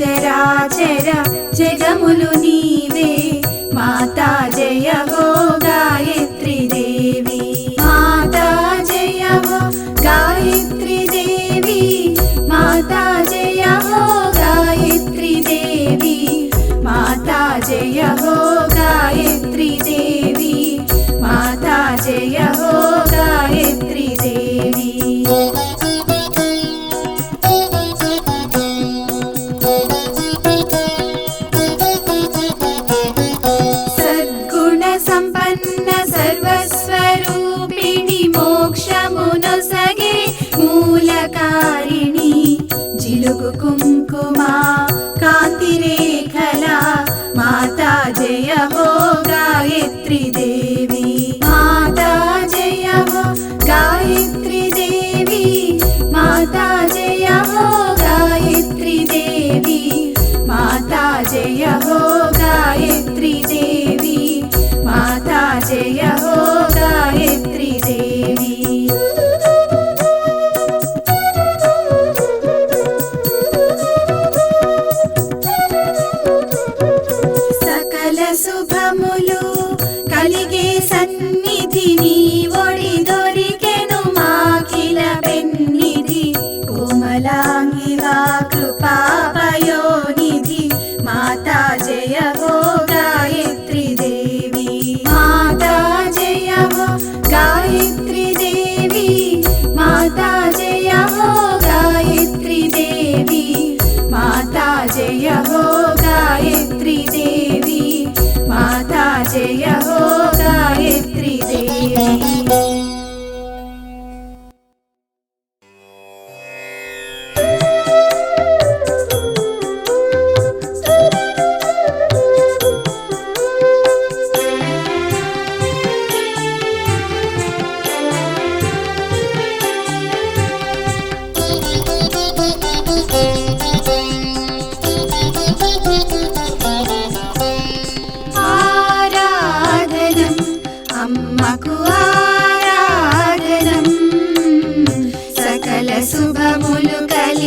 చరాచర జగములు నీవే. మాతా జయ go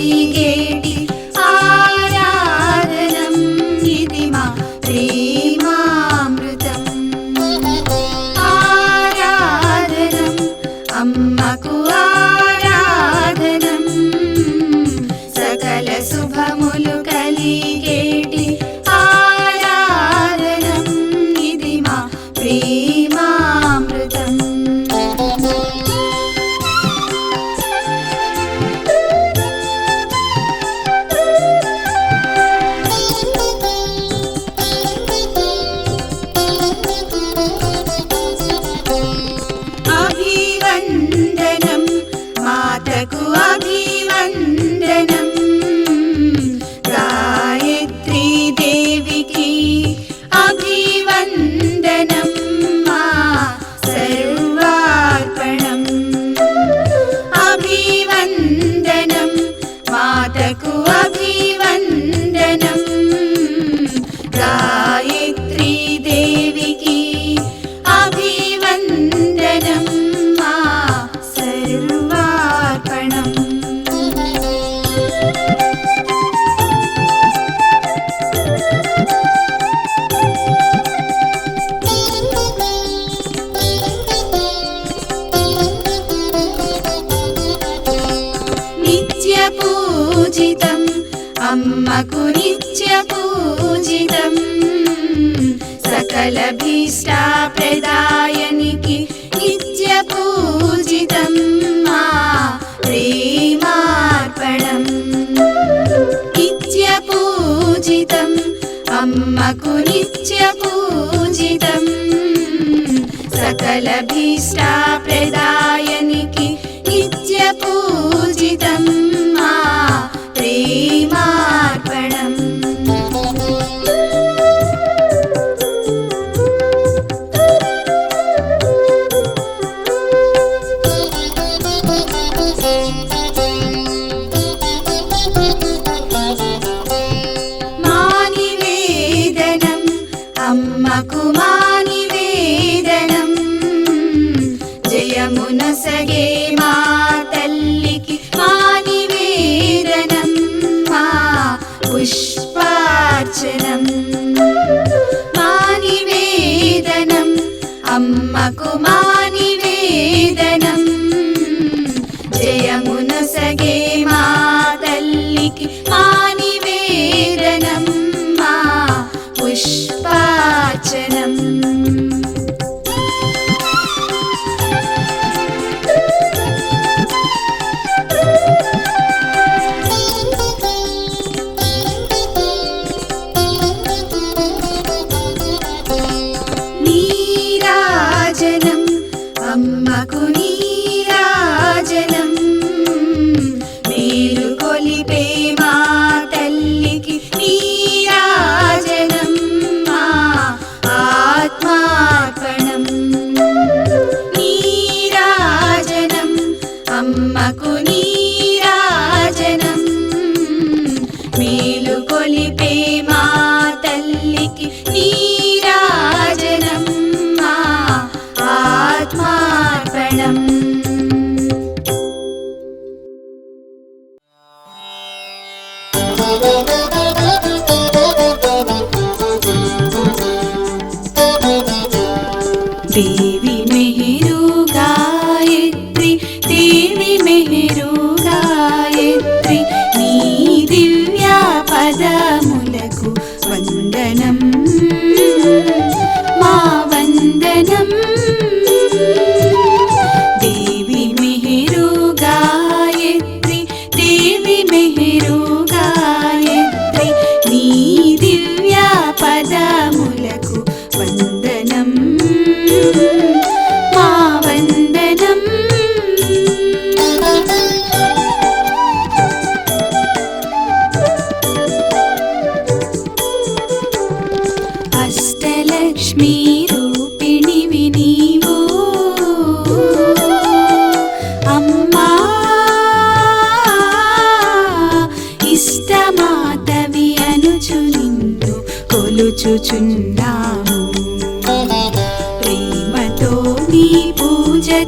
He అమ్మకు నిత్య పూజితం सकलभीष्टाप्रदायनिकि नित्यपूजितं मा प्रेमार्पणम् नित्यपूजितम् अम्मकु नित्यपूजितं सकलभीष्टाप्रदायनिकि नित्यपूजितम्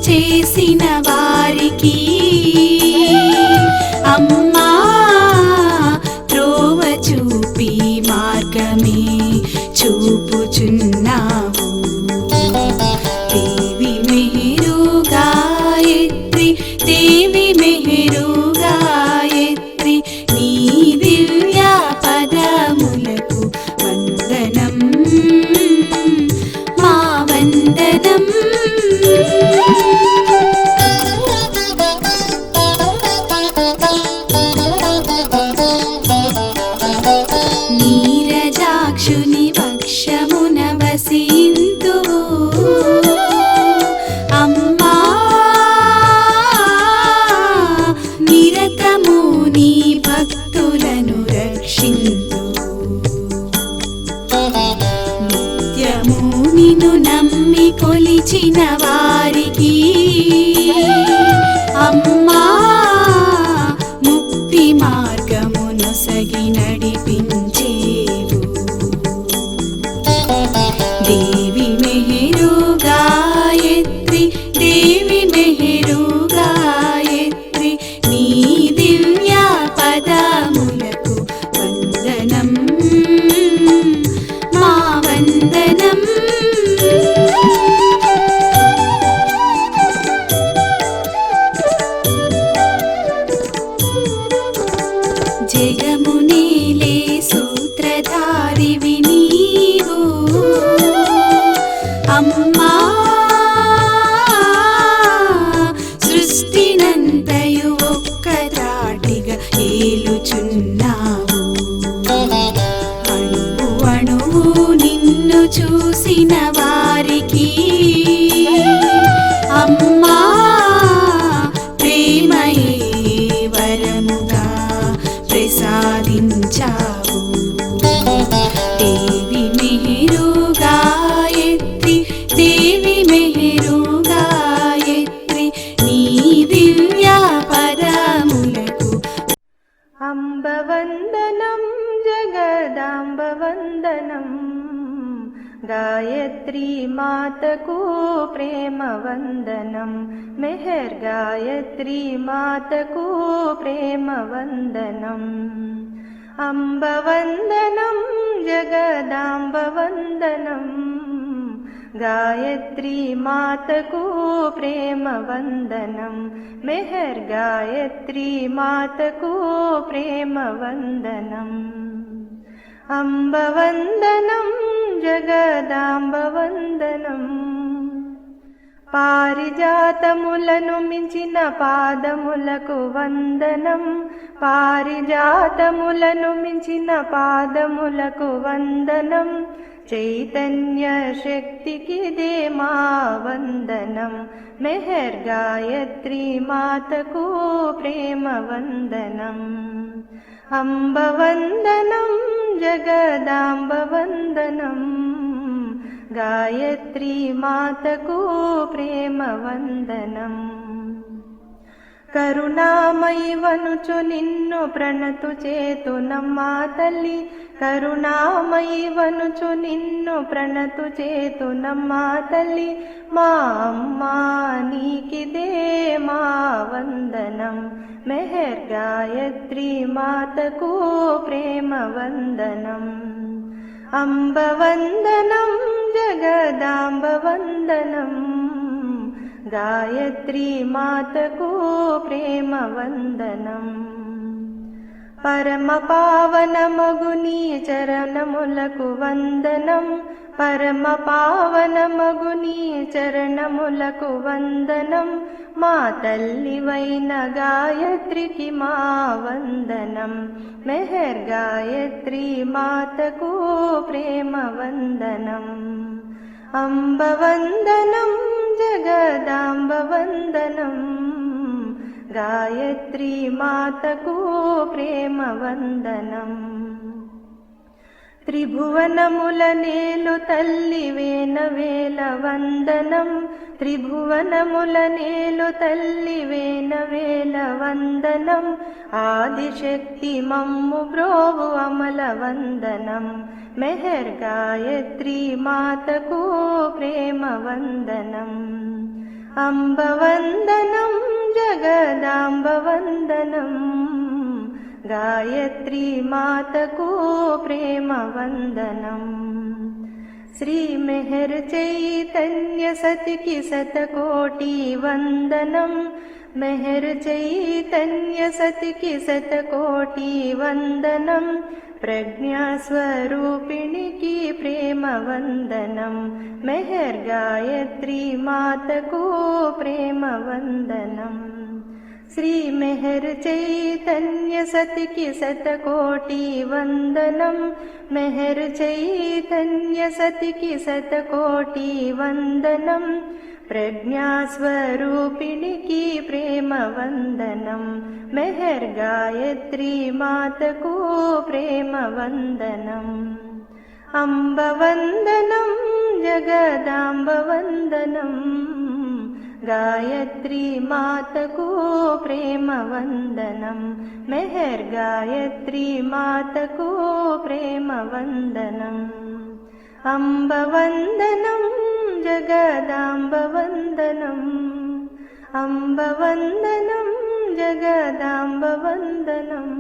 చేసిన मातको प्रेमवन्दनं। मेहर् गायत्री मातको प्रेमवन्दनम् अम्बवन्दनं जगदाम्बवन्दनम् गायत्री मातको प्रेमवन्दनं। मेहर् गायत्री मातको प्रेमवन्दनम् अम्बवन्दनं జగదాంబవందనం పారిజాతములను మించిన పాదములకు వందనం పారిజాతములను మించిన పాదములకు వందనం చైతన్య శక్తికి దే మా వందనం మెహర్ अम्बवन्दनं जगदाम्बवन्दनं गायत्री मातको प्रेमवन्दनम् కరుణామయి వనుచు నిన్ను ప్రణతు చేతు నమ్మా తల్లి కరుణామయి వనుచు నిన్ను ప్రణతు చేతు నమ్మా తల్లి మా అమ్మా నీకిదే మా వందనం मेहर्गायत्री मातको प्रेमवन्दनम्। अम्बवन्दनं जगदाम्बवन्दनम्। गायत्री मातको प्रेमवन्दनम्। परमपावनमगुनिचरणमुलकुवन्दनं। परमपावनमगुनिचरणमुलकुवन्दनं। मातल्लि वै न गायत्री किमा वन्दनं मेहर्गायत्री मातको प्रेमवन्दनम् अम्बवन्दनं जगदाम्बवन्दनम् गायत्री मातको प्रेमवन्दनम्। त्रिभुवनमुलनेलुतल्लिवेन वेलवन्दनम् त्रिभुवनमुलनेलुतल्लिवे न वेलवन्दनम् आदिशक्ति मम्मु ब्रोवमलवन्दनं मेहर् गायत्री मातको प्रेमवन्दनम्। अम्बवन्दनम् जगदाम्बवन्दनं। गायत्री मातको प्रेमवन्दनम् श्रीमेहर् चैतन्यसति कि सतकोटिवन्दनं मेहर् चैतन्यसति कि सतकोटीवन्दनं प्रेमवन्दनं। मेहर्गायत्री मातको प्रेमवन्दनम् श्रीमेहर् मेहर् चैतन्यसति की सतकोटिवन्दनं मेहर् चैतन्यसति की सतकोटिवन्दनं प्रज्ञास्वरूपिणि की प्रेमवन्दनं। मेहर्गायत्री मातको प्रेमवन्दनम् अम्बवन्दनं जगदाम्बवन्दनं गायत्री मातको प्रेमवन्दनं मेहर्गायत्री मातको प्रेमवन्दनम् अम्बवन्दनं जगदाम्बवन्दनम् अम्बवन्दनं जगदाम्बवन्दनम्